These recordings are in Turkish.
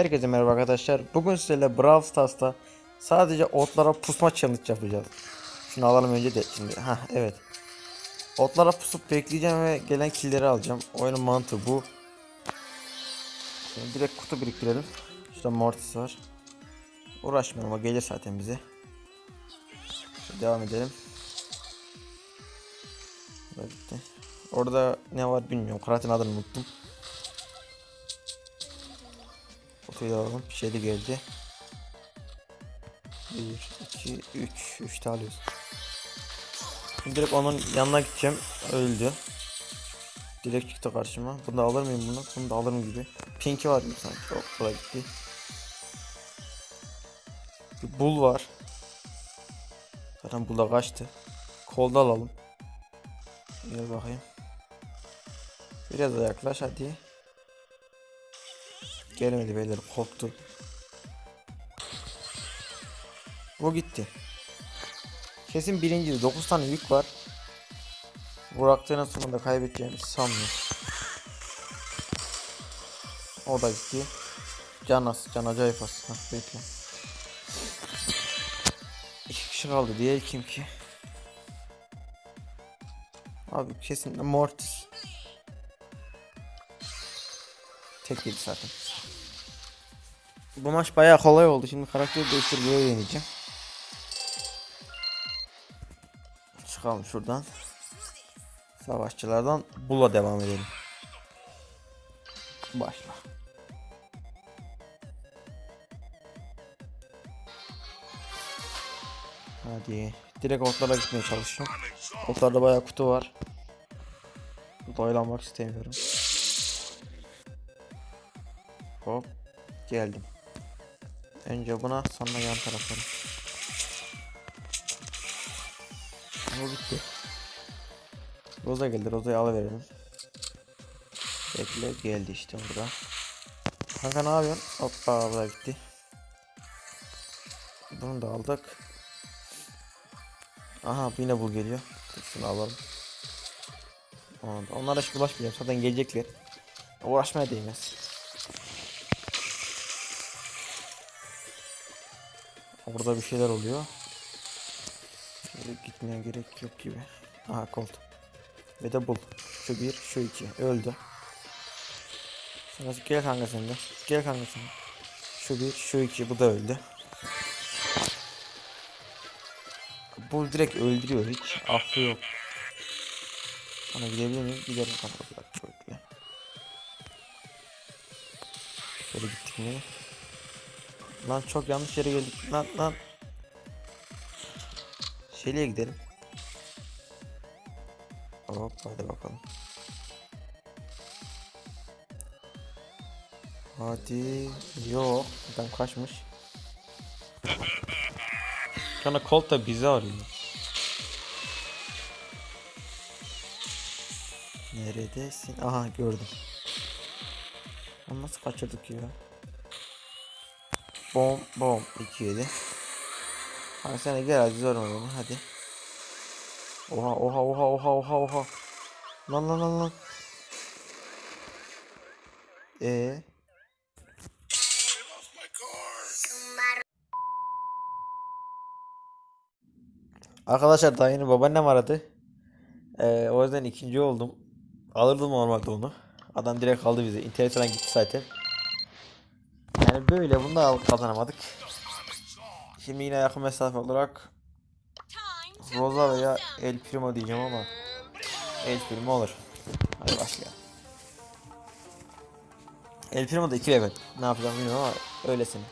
Herkese merhaba arkadaşlar. Bugün sizlerle Brawl Stars'ta sadece otlara pusma challenge yapacağız. Şunu alalım önce de şimdi. Ha evet. Otlara pusup bekleyeceğim ve gelen killleri alacağım. Oyunun mantığı bu. Şimdi direkt kutu biriktirelim. Şurada Mortis var. Uğraşmayalım o gelir zaten bize. Şöyle devam edelim. Orada ne var bilmiyorum. Karakterin adını unuttum. Kutuyu alalım. Bir şey de geldi. 1, 2, 3. 3 tane alıyoruz. Şimdi direkt onun yanına gideceğim. Öldü. Direkt çıktı karşıma. Bunu da alır mıyım bunu? Bunu da alırım gibi. Pink'i var mı sanki? Yok bu da gitti. Bir bull var. Zaten bull da kaçtı. Kolda alalım. Gel bakayım. Biraz da yaklaş hadi. Gelmedi beyler korktu. Bu gitti. Kesin birinci 9 tane yük var. Burak'tan sonunda kaybedeceğimizi sanmıyorum. O da gitti. Can az, can acayip. Hah, bekle. İki kişi kaldı diye kim ki? Abi kesin Mortis. Tek yedi zaten. Bu maç bayağı kolay oldu. Şimdi karakteri değiştirip böyle yeneceğim. Çıkalım şuradan. Savaşçılardan Bula devam edelim. Başla. Hadi. Direkt otlara gitmeye çalışıyorum. Otlarda bayağı kutu var. Doylanmak istemiyorum. Hop. Geldim. Önce buna sonra yan taraflara. Bu bitti. Roza geldi. Roza'yı alıverelim. Bekle geldi işte burada. Kanka ne yapıyorsun? Hoppa bu da gitti. Bunu da aldık. Aha yine bu geliyor. Şunu alalım. Onlara hiç bulaşmayacağım. Zaten gelecekler. Uğraşmaya değmez. Orada bir şeyler oluyor. Şöyle gitmeye gerek yok gibi. Aha kolt. Ve de bul. Şu bir, şu iki. Öldü. Sonra gel kanka sen de. Gel kanka sen. Şu bir, şu iki. Bu da öldü. Bul direkt öldürüyor hiç. Affı yok. Bana gidebilir miyim? Giderim kanka. Şöyle gittik mi? Lan çok yanlış yere geldik. Lan lan. Şeli'ye gidelim. Hop hadi bakalım. Hadi. Yok. Adam kaçmış. Sonra Colt da bizi arıyor. Neredesin? Aha gördüm. Onu nasıl kaçırdık ya? Bom bom 2 7. Hadi de gel hadi zorma beni hadi. Oha oha oha oha oha oha. Lan lan lan lan. Ee. Arkadaşlar daha yeni babaannem aradı. Ee, o yüzden ikinci oldum. Alırdım normalde onu. Adam direkt aldı bizi. İnternet falan gitti zaten. Yani böyle bunu da kazanamadık. Şimdi yine yakın mesafe olarak Rosa veya El Primo diyeceğim ama El Primo olur. Hadi başlayalım. El Primo da 2 evet. Ne yapacağım bilmiyorum ama öylesine.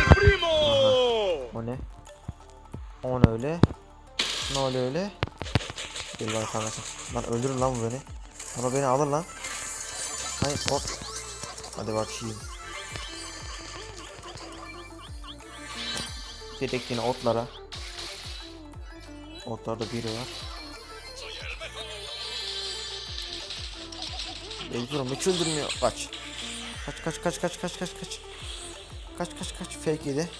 Aha. O ne? O ne öyle? Ne öyle öyle? Gel lan kanka. Lan öldürür lan bu beni. Ama beni alır lan. Hayır hop. Hadi bakayım. Direkt yine otlara. Otlarda biri var. Mecburum hiç öldürmüyor. Kaç. Kaç kaç kaç kaç kaç kaç kaç. Kaç kaç kaç fake yedi.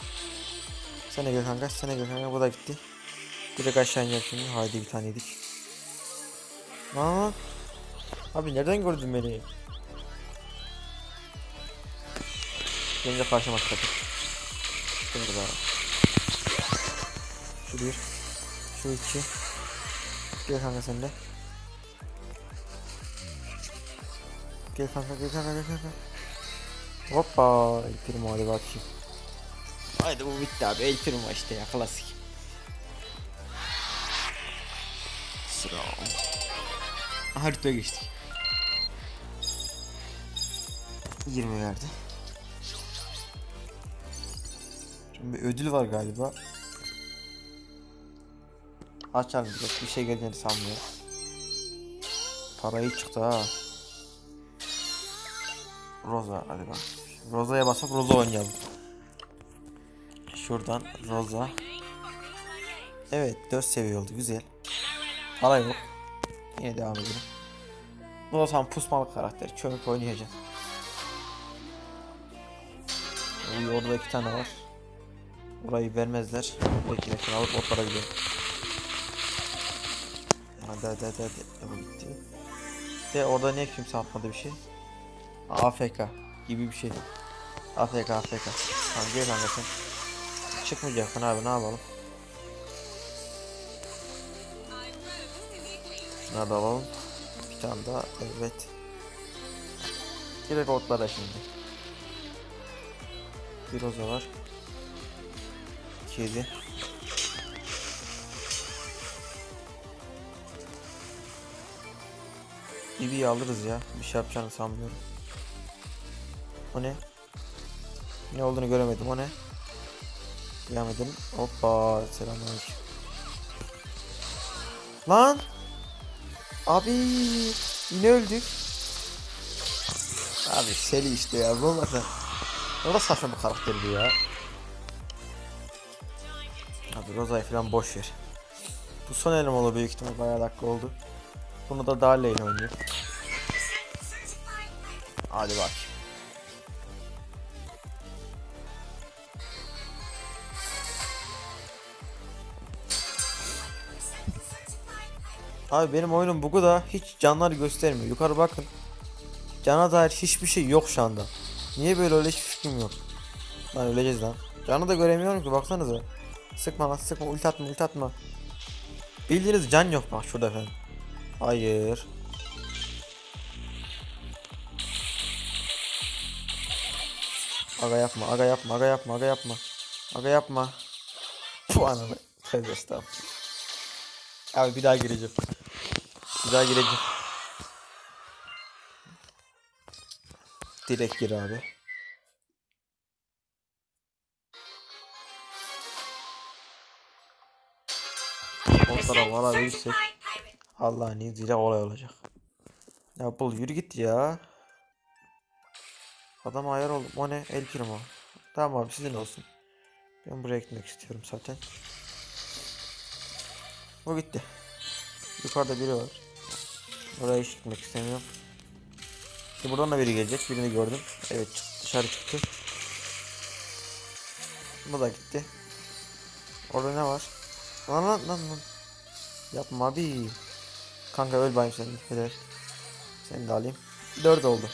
De gel kanka de gel kanka bu da gitti. Direkt aşağı ineceğim şimdi. Haydi bir tane yedik. Lan. Abi nereden gördün beni? Gelince karşıma çıkacak. Şurada. Şu bir. Şu iki. Gel kanka sen de. Gel kanka gel kanka gel kanka. Hoppa. El primo hadi bakayım. Haydi bu bitti abi. El primo işte ya klasik. Sıra. Haritaya geçtik. 20 verdi. Şimdi ödül var galiba. Açalım direkt bir şey geleceğini sanmıyorum. Parayı çıktı ha. Roza hadi bak. Roza'ya basıp Roza oynayalım. Şuradan Roza. Evet 4 seviye oldu güzel. Para yok. Yine devam edelim. Da tam pusmalı karakter. Çömük oynayacağız. Uy orada iki tane var. Orayı vermezler. Buradakini alıp otlara gidelim. Hadi hadi hadi hadi. Bu gitti. De orada niye kimse atmadı bir şey? AFK gibi bir şey. AFK AFK. Tamam gel kanka sen. Çıkmayacaksın abi ne yapalım? Şunları da alalım. Bir tane daha evet. Direkt otlara şimdi. Bir oza var. Kedi. Bibi'yi alırız ya. Bir şey yapacağını sanmıyorum. O ne? Ne olduğunu göremedim. O ne? Edelim. Hoppa. Selamünaleyküm. Lan! Abi yine öldük. Abi seri işte ya. Bu olmasa. O da saçma bir karakterdi ya. Abi Roza'yı falan boş ver. Bu son elim olur büyük ihtimal bayağı dakika oldu. Bunu da Dale ile oynuyor. Hadi bak. Abi benim oyunum bugu da hiç canlar göstermiyor. Yukarı bakın. Cana dair hiçbir şey yok şu anda. Niye böyle öyle hiçbir fikrim yok. Lan öleceğiz lan. Canı da göremiyorum ki baksanıza. Sıkma lan sıkma ulti atma ulti atma. Bildiğiniz can yok bak şurada efendim. Hayır. Aga yapma aga yapma aga yapma aga yapma. Aga yapma. Puh ananı. Tövbe estağfurullah. Abi bir daha gireceğim. Bir daha gireceğim. Direkt gir abi. Onlara varabilirsek Allah'ın izniyle olay olacak. Ya bul yürü git ya. Adam ayar oldum. O ne? El primo. Tamam abi sizin olsun. Ben buraya gitmek istiyorum zaten. Bu gitti. Yukarıda biri var. Oraya hiç gitmek istemiyorum. Şimdi buradan da biri gelecek. Birini gördüm. Evet çıktı, dışarı çıktı. Bu da gitti. Orada ne var? Lan lan lan lan. Yapma abi. Kanka öl bayım seni. Helal. Seni de alayım. 4 oldu.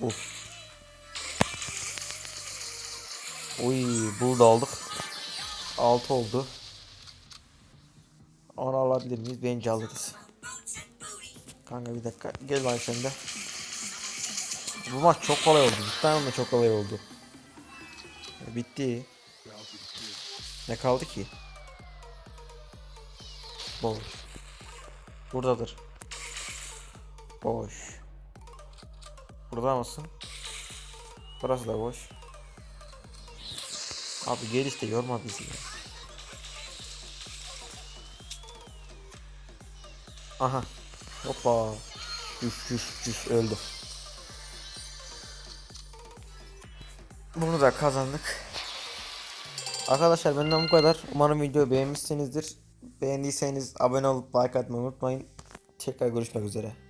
Bu. Uy, bul da aldık. 6 oldu. Onu alabilir miyiz? Bence alırız. Kanka bir dakika. Gel bayım sen de. Bu maç çok kolay oldu. Cidden ama çok kolay oldu. Bitti. Ne kaldı ki? Boş. Buradadır. Boş. Burada mısın? Burası da boş. Abi gel işte yorma bizi ya. Aha. Hoppa. Düş düş düş öldü. Bunu da kazandık. Arkadaşlar benden bu kadar. Umarım videoyu beğenmişsinizdir. Beğendiyseniz abone olup like atmayı unutmayın. Tekrar görüşmek üzere.